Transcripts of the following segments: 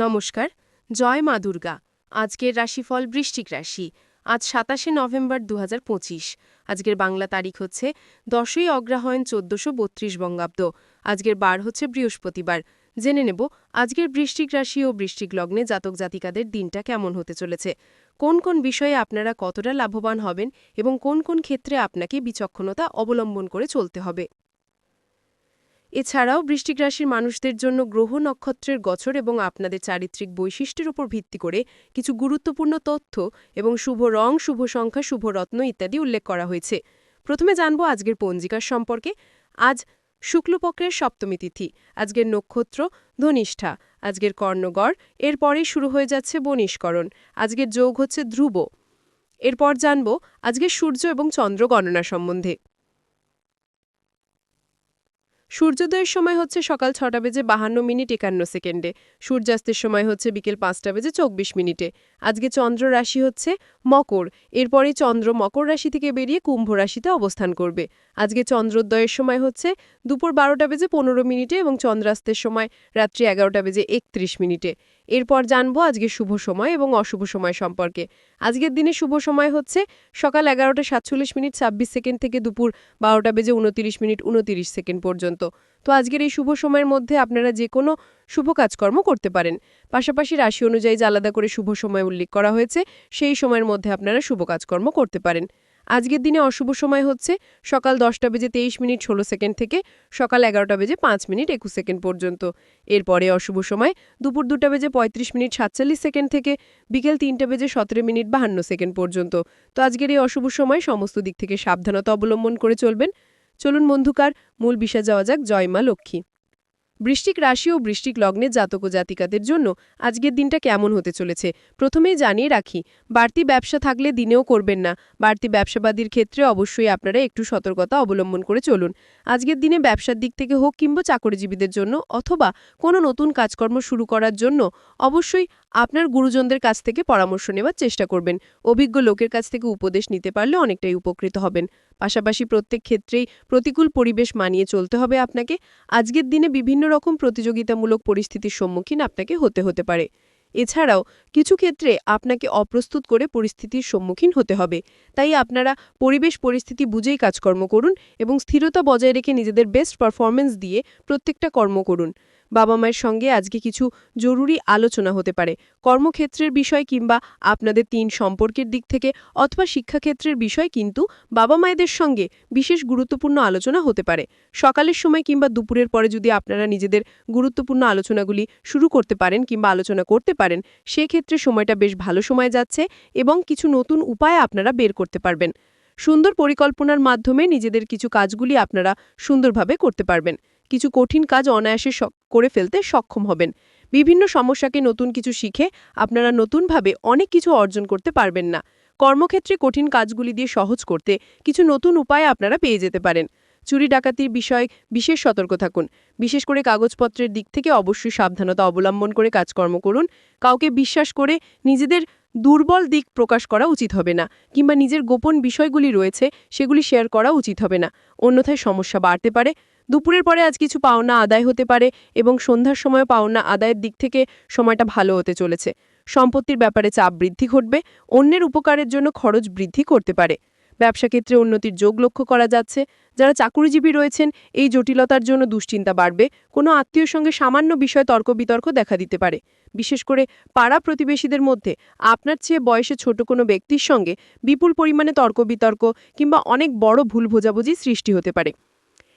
নমস্কার, জয় মা দুর্গা। আজকের রাশিফল বৃশ্চিক রাশি। আজ সাতাশে নভেম্বর দু হাজার পঁচিশ। আজকের বাংলা তারিখ হচ্ছে দশই অগ্রহায়ণ চোদ্দশো বত্রিশ বঙ্গাব্দ। আজকের বার হচ্ছে বৃহস্পতিবার। জেনে নেব আজকের বৃশ্চিক রাশি ও বৃশ্চিক লগ্নে জাতক জাতিকাদের দিনটা কেমন হতে চলেছে। কোন কোন বিষয়ে আপনারা কতটা লাভবান হবেন এবং কোন কোন ক্ষেত্রে আপনাকে বিচক্ষণতা অবলম্বন করে চলতে হবে। এছাড়াও বৃষ্টিক রাশির মানুষদের জন্য গ্রহ নক্ষত্রের গছর এবং আপনাদের চারিত্রিক বৈশিষ্ট্যের উপর ভিত্তি করে কিছু গুরুত্বপূর্ণ তথ্য এবং শুভ রং, শুভ সংখ্যা, শুভ রত্ন ইত্যাদি উল্লেখ করা হয়েছে। প্রথমে জানব আজকের পঞ্জিকার সম্পর্কে। আজ শুক্লপক্ষের সপ্তমী তিথি, আজকের নক্ষত্র ধনিষ্ঠা, আজকের কর্ণগড়, এরপরেই শুরু হয়ে যাচ্ছে বনিষ্করণ আজকের যোগ হচ্ছে ধ্রুব। এরপর জানব আজকের সূর্য এবং চন্দ্র গণনা সম্বন্ধে। সূর্যোদয়ের সময় হচ্ছে সকাল ছটা বেজে বাহান্ন মিনিট একান্ন সেকেন্ডে। সূর্যাস্তের সময় হচ্ছে বিকেল পাঁচটা বেজে চব্বিশ মিনিটে। আজকে চন্দ্র রাশি হচ্ছে মকর। এরপরে চন্দ্র মকর রাশি থেকে বেরিয়ে কুম্ভ রাশিতে অবস্থান করবে। আজকে চন্দ্রোদয়ের সময় হচ্ছে দুপুর বারোটা বেজে পনেরো মিনিটে এবং চন্দ্রাস্তের সময় রাত্রি এগারোটা বেজে একত্রিশ মিনিটে। এরপর জানব আজকে শুভ সময় এবং অশুভ সময় সম্পর্কে। আজকের দিনে শুভ সময় হচ্ছে সকাল এগারোটা সাতচল্লিশ মিনিট ছাব্বিশ সেকেন্ড থেকে দুপুর বারোটা বেজে উনতিরিশ মিনিট উনতিরিশ সেকেন্ড পর্যন্ত। তো আজকের এই শুভ সময়ের মধ্যে আপনারা যে কোনো শুভ কাজকর্ম করতে পারেন। পাশাপাশি রাশি অনুযায়ী যে আলাদা করে শুভ সময় উল্লেখ করা হয়েছে, সেই সময়ের মধ্যে আপনারা শুভ কাজকর্ম করতে পারেন। আজকের দিনে অশুভ সময় হচ্ছে সকাল দশটা বেজে তেইশ মিনিট ষোলো সেকেন্ড থেকে সকাল এগারোটা বেজে পাঁচ মিনিট একুশ সেকেন্ড পর্যন্ত। এরপরে অশুভ সময় দুপুর দুটা বেজে পঁয়ত্রিশ মিনিট সাতচল্লিশ সেকেন্ড থেকে বিকেল তিনটা বেজে সতেরো মিনিট বাহান্ন সেকেন্ড পর্যন্ত। তো আজকের এই অশুভ সময় সমস্ত দিক থেকে সাবধানতা অবলম্বন করে চলবেন। চলুন বন্ধুকার, মূল বিষয় যাওয়া যাক জয়মা লক্ষ্মী। বৃষ্টিক রাশি ও বৃষ্টিক লগ্নে জাতক জাতিকাদের জন্য আজকের দিনটা কেমন হতে চলেছে? প্রথমেই জানিয়ে রাখি, বাড়তি ব্যবসা থাকলে দিনেও করবেন না। বাড়তি ব্যবসাবাদীর ক্ষেত্রে অবশ্যই আপনারা একটু সতর্কতা অবলম্বন করে চলুন। আজকের দিনে ব্যবসার দিক থেকে হোক কিংবা চাকরিজীবীদের জন্য অথবা কোনো নতুন কাজকর্ম শুরু করার জন্য অবশ্যই আপনার গুরুজনদের কাছ থেকে পরামর্শ নেওয়ার চেষ্টা করবেন। অভিজ্ঞ লোকের কাছ থেকে উপদেশ নিতে পারলে অনেকটাই উপকৃত হবেন। পাশাপাশি প্রত্যেক ক্ষেত্রেই প্রতিকূল পরিবেশ মানিয়ে চলতে হবে আপনাকে। আজকের দিনে বিভিন্ন রকম প্রতিযোগিতামূলক পরিস্থিতির সম্মুখীন আপনাকে হতে হতে পারে। এছাড়াও কিছু ক্ষেত্রে আপনাকে অপ্রস্তুত করে পরিস্থিতির সম্মুখীন হতে হবে। তাই আপনারা পরিবেশ পরিস্থিতি বুঝেই কাজকর্ম করুন এবং স্থিরতা বজায় রেখে নিজেদের বেস্ট পারফরমেন্স দিয়ে প্রত্যেকটা কর্ম করুন। বাবা মায়ের সঙ্গে আজকে কিছু জরুরি আলোচনা হতে পারে। কর্মক্ষেত্রের বিষয় কিংবা আপনাদের তিন সম্পর্কের দিক থেকে অথবা শিক্ষাক্ষেত্রের বিষয় কিন্তু বাবা মায়েদের সঙ্গে বিশেষ গুরুত্বপূর্ণ আলোচনা হতে পারে। সকালের সময় কিংবা দুপুরের পরে যদি আপনারা নিজেদের গুরুত্বপূর্ণ আলোচনাগুলি শুরু করতে পারেন কিংবা আলোচনা করতে পারেন, সেক্ষেত্রে সময়টা বেশ ভালো সময় যাচ্ছে এবং কিছু নতুন উপায় আপনারা বের করতে পারবেন। সুন্দর পরিকল্পনার মাধ্যমে নিজেদের কিছু কাজগুলি আপনারা সুন্দরভাবে করতে পারবেন। কিছু কঠিন কাজ অনায়াসে করে ফেলতে সক্ষম হবেন। বিভিন্ন সমস্যাকে নতুন কিছু শিখে আপনারা নতুনভাবে অনেক কিছু অর্জন করতে পারবেন না। কর্মক্ষেত্রে কঠিন কাজগুলি দিয়ে সহজ করতে কিছু নতুন উপায় আপনারা পেয়ে যেতে পারেন। চুরি ডাকাতির বিষয়ে বিশেষ সতর্ক থাকুন। বিশেষ করে কাগজপত্রের দিক থেকে অবশ্যই সাবধানতা অবলম্বন করে কাজকর্ম করুন। কাউকে বিশ্বাস করে নিজেদের দুর্বল দিক প্রকাশ করা উচিত হবে না, কিংবা নিজের গোপন বিষয়গুলি রয়েছে সেগুলি শেয়ার করা উচিত হবে না। অন্যথায় সমস্যা বাড়তে পারে। দুপুরের পরে আজ কিছু পাওনা আদায় হতে পারে এবং সন্ধ্যার সময় পাওনা আদায়ের দিক থেকে সময়টা ভালো হতে চলেছে। সম্পত্তির ব্যাপারে চাপ বৃদ্ধি ঘটবে, অন্যের উপকারের জন্য খরচ বৃদ্ধি করতে পারে। ব্যবসা ক্ষেত্রে উন্নতির যোগ লক্ষ্য করা যাচ্ছে। যারা চাকুরিজীবী রয়েছেন, এই জটিলতার জন্য দুশ্চিন্তা বাড়বে। কোনো আত্মীয়র সঙ্গে সামান্য বিষয় তর্ক বিতর্ক দেখা দিতে পারে। বিশেষ করে পাড়া প্রতিবেশীদের মধ্যে আপনার চেয়ে বয়সে ছোট কোনো ব্যক্তির সঙ্গে বিপুল পরিমাণে তর্ক বিতর্ক কিংবা অনেক বড় ভুল বোঝাবুঝি সৃষ্টি হতে পারে।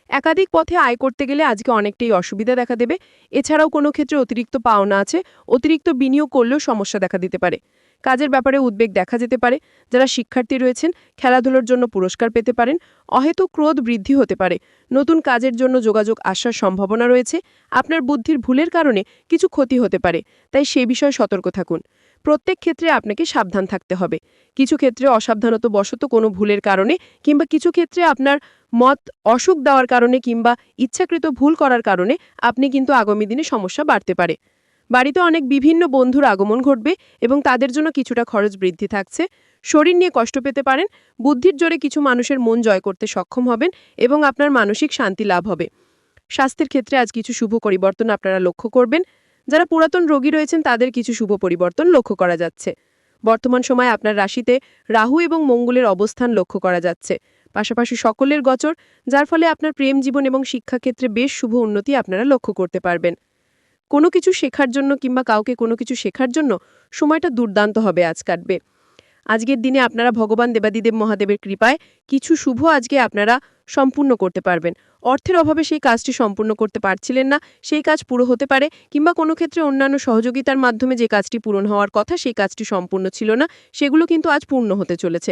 একাধিক পথে আয় করতে গেলে আজকে অনেকটাই অসুবিধা দেখা দেবে। এছাড়াও কোনো ক্ষেত্রে অতিরিক্ত পাওনা আছে, অতিরিক্ত বিনিয়োগ করলেও সমস্যা দেখা দিতে পারে। কাজের ব্যাপারে উদ্বেগ দেখা যেতে পারে। যারা শিক্ষার্থী রয়েছেন, খেলাধুলোর জন্য পুরস্কার পেতে পারেন। অহেতু ক্রোধ বৃদ্ধি হতে পারে। নতুন কাজের জন্য যোগাযোগ আসার সম্ভাবনা রয়েছে। আপনার বুদ্ধির ভুলের কারণে কিছু ক্ষতি হতে পারে। তাই সে বিষয়ে সতর্ক থাকুন। প্রত্যেক ক্ষেত্রে আপনাকে সাবধান থাকতে হবে। কিছু ক্ষেত্রে অসাবধানত বশত কোনো ভুলের কারণে কিংবা কিছু ক্ষেত্রে আপনার মত অসুখ দেওয়ার কারণে কিংবা ইচ্ছাকৃত ভুল করার কারণে আপনি কিন্তু আগামী দিনে সমস্যা বাড়তে পারে। বাড়িতে অনেক বিভিন্ন বন্ধুর আগমন ঘটবে এবং তাদের জন্য কিছুটা খরচ বৃদ্ধি থাকছে। শরীর নিয়ে কষ্ট পেতে পারেন, বুদ্ধির জোরে কিছু মানুষের মন জয় করতে সক্ষম হবেন এবং আপনার মানসিক শান্তি লাভ হবে। স্বাস্থ্যের ক্ষেত্রে আজ কিছু শুভ পরিবর্তন আপনারা লক্ষ্য করবেন। যারা পুরাতন রোগী রয়েছেন, তাদের কিছু শুভ পরিবর্তন লক্ষ্য করা যাচ্ছে। বর্তমান সময়ে আপনার রাশিতে রাহু এবং মঙ্গলের অবস্থান লক্ষ্য করা যাচ্ছে। পাশাপাশি সকলের গচর, যার ফলে আপনার প্রেম জীবন এবং শিক্ষাক্ষেত্রে বেশ শুভ উন্নতি আপনারা লক্ষ্য করতে পারবেন। কোনো কিছু শেখার জন্য কিংবা কাউকে কোনো কিছু শেখার জন্য সময়টা দুর্দান্ত হবে আজ কাটবে। আজকের দিনে আপনারা ভগবান দেবাদিদেব মহাদেবের কৃপায় কিছু শুভ আজকে আপনারা সম্পূর্ণ করতে পারবেন। অর্থের অভাবে সেই কাজটি সম্পূর্ণ করতে পারছিলেন না, সেই কাজ পুরো হতে পারে কিংবা কোনো ক্ষেত্রে অন্যান্য সহযোগিতার মাধ্যমে যে কাজটি পূরণ হওয়ার কথা সেই কাজটি সম্পূর্ণ ছিল না, সেগুলো কিন্তু আজ পূর্ণ হতে চলেছে।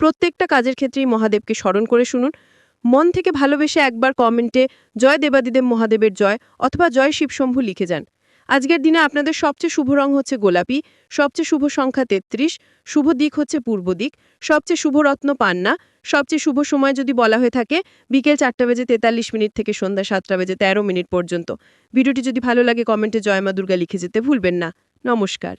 প্রত্যেকটা কাজের ক্ষেত্রেই মহাদেবকে স্মরণ করে শুনুন। মন থেকে ভালোবেসে একবার কমেন্টে জয় দেবাদিদেব মহাদেবের জয় অথবা জয় শিবশম্ভু লিখে যান। আজকের দিনে আপনাদের সবচেয়ে শুভ রং হচ্ছে গোলাপি, সবচেয়ে শুভ সংখ্যা তেত্রিশ, শুভ দিক হচ্ছে পূর্ব দিক, সবচেয়ে শুভ রত্ন পান্না, সবচেয়ে শুভ সময় যদি বলা হয়ে থাকে বিকেল চারটা বেজে তেতাল্লিশ মিনিট থেকে সন্ধ্যা সাতটা বেজে তেরো মিনিট পর্যন্ত। ভিডিওটি যদি ভালো লাগে কমেন্টে জয় মা দুর্গা লিখে যেতে ভুলবেন না। নমস্কার।